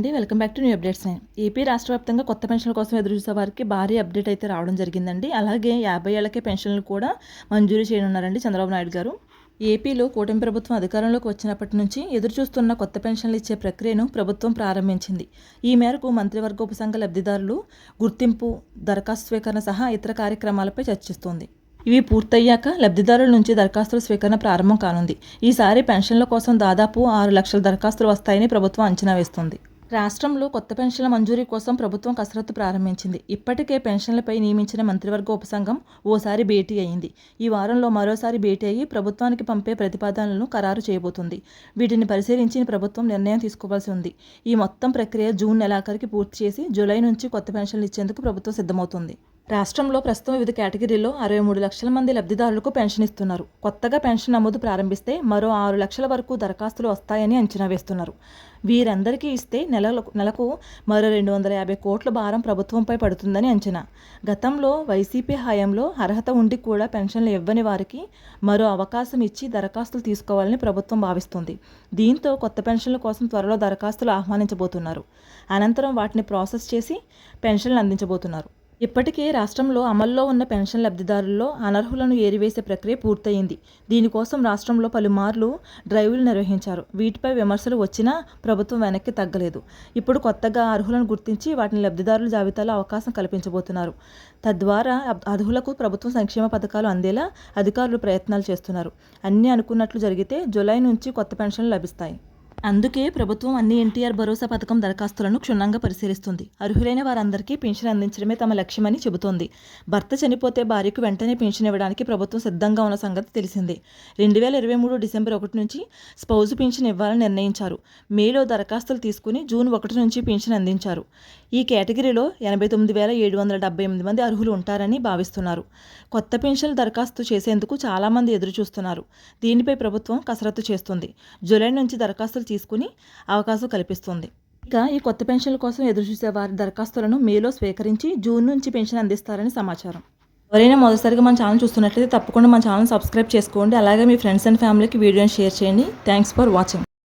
అండి. Welcome back to new updates నేను. AP రాష్ట్ర వ్యాప్తంగా కొత్త పెన్షన్ల కోసం ఎదురు చూసే వారికి భారీ అప్డేట్ అయితే రావడం జరిగిందండి. అలాగే యాభై ఏళ్ళకే పెన్షన్లు కూడా మంజూరు చేయనున్నారండి చంద్రబాబు నాయుడు గారు. ఏపీలో కూటమి ప్రభుత్వం అధికారంలోకి వచ్చినప్పటి నుంచి ఎదురు చూస్తున్న కొత్త పెన్షన్లు ఇచ్చే ప్రక్రియను ప్రభుత్వం ప్రారంభించింది. ఈ మేరకు మంత్రివర్గ ఉపసంఘ లబ్ధిదారులు గుర్తింపు దరఖాస్తు స్వీకరణ సహా ఇతర కార్యక్రమాలపై చర్చిస్తోంది. ఇవి పూర్తయ్యాక లబ్ధిదారుల నుంచి దరఖాస్తుల స్వీకరణ ప్రారంభం కానుంది. ఈసారి పెన్షన్ల కోసం దాదాపు ఆరు లక్షల దరఖాస్తులు వస్తాయని ప్రభుత్వం అంచనా వేస్తోంది. రాష్ట్రంలో కొత్త పెన్షన్ల మంజూరీ కోసం ప్రభుత్వం కసరత్తు ప్రారంభించింది. ఇప్పటికే పెన్షన్లపై నియమించిన మంత్రివర్గ ఉపసంఘం ఓసారి భేటీ అయింది. ఈ వారంలో మరోసారి భేటీ అయ్యి ప్రభుత్వానికి పంపే ప్రతిపాదనలను ఖరారు చేయబోతుంది. వీటిని పరిశీలించి ప్రభుత్వం నిర్ణయం తీసుకోవాల్సి ఉంది. ఈ మొత్తం ప్రక్రియ జూన్ నెలాఖరికి పూర్తి చేసి జూలై నుంచి కొత్త పెన్షన్లు ఇచ్చేందుకు ప్రభుత్వం సిద్ధమవుతుంది. రాష్ట్రంలో ప్రస్తుతం వివిధ కేటగిరీలో అరవై మూడు లక్షల మంది లబ్ధిదారులకు పెన్షన్ ఇస్తున్నారు. కొత్తగా పెన్షన్ నమోదు ప్రారంభిస్తే మరో ఆరు లక్షల వరకు దరఖాస్తులు వస్తాయని అంచనా వేస్తున్నారు. వీరందరికీ ఇస్తే నెలకు నెలకు మరో రెండు వందల యాభై కోట్ల భారం ప్రభుత్వంపై పడుతుందని అంచనా. గతంలో వైసీపీ హయాంలో అర్హత ఉండి కూడా పెన్షన్లు ఇవ్వని వారికి మరో అవకాశం ఇచ్చి దరఖాస్తులు తీసుకోవాలని ప్రభుత్వం భావిస్తుంది. దీంతో కొత్త పెన్షన్ల కోసం త్వరలో దరఖాస్తులు ఆహ్వానించబోతున్నారు. అనంతరం వాటిని ప్రాసెస్ చేసి పెన్షన్లు అందించబోతున్నారు. ఇప్పటికే రాష్ట్రంలో అమల్లో ఉన్న పెన్షన్ లబ్ధిదారుల్లో అనర్హులను ఏరివేసే ప్రక్రియ పూర్తయింది. దీనికోసం రాష్ట్రంలో పలుమార్లు డ్రైవ్లు నిర్వహించారు. వీటిపై విమర్శలు వచ్చినా ప్రభుత్వం వెనక్కి తగ్గలేదు. ఇప్పుడు కొత్తగా అర్హులను గుర్తించి వాటిని లబ్ధిదారుల జాబితాలో అవకాశం కల్పించబోతున్నారు. తద్వారా అర్హులకు ప్రభుత్వం సంక్షేమ పథకాలు అందేలా అధికారులు ప్రయత్నాలు చేస్తున్నారు. అన్నీ అనుకున్నట్లు జరిగితే జులై నుంచి కొత్త పెన్షన్లు లభిస్తాయి. అందుకే ప్రభుత్వం అన్ని ఎన్టీఆర్ భరోసా పథకం దరఖాస్తులను క్షుణ్ణంగా పరిశీలిస్తుంది. అర్హులైన వారందరికీ పెన్షన్ అందించడమే తమ లక్ష్యమని చెబుతోంది. భర్త చనిపోతే భార్యకు వెంటనే పెన్షన్ ఇవ్వడానికి ప్రభుత్వం సిద్ధంగా ఉన్న సంగతి తెలిసిందే. రెండు వేల ఇరవై మూడు డిసెంబర్ ఒకటి నుంచి స్పౌజ్ పెన్షన్ ఇవ్వాలని నిర్ణయించారు. మేలో దరఖాస్తులు తీసుకుని జూన్ ఒకటి నుంచి పెన్షన్ అందించారు. ఈ కేటగిరీలో ఎనభై తొమ్మిది వేల ఏడు వందల డెబ్బై ఎనిమిది మంది అర్హులు ఉంటారని భావిస్తున్నారు. కొత్త పెన్షన్ దరఖాస్తు చేసేందుకు చాలామంది ఎదురు చూస్తున్నారు దీనిపై ప్రభుత్వం కసరత్తు చేస్తుంది. జూలై నుంచి దరఖాస్తులు తీసుకుని అవకాశం కల్పిస్తుంది. ఇక ఈ కొత్త పెన్షన్ల కోసం ఎదురుచూసే వారి దరఖాస్తులను మేలో స్వీకరించి జూన్ నుంచి పెన్షన్ అందిస్తారని సమాచారం. ఎవరైనా మొదటిసారిగా మన ఛానల్ చూస్తున్నట్లయితే తప్పకుండా మన ఛానల్ సబ్స్క్రైబ్ చేసుకోండి. అలాగే మీ ఫ్రెండ్స్ అండ్ ఫ్యామిలీకి వీడియోని షేర్ చేయండి. Thanks for watching.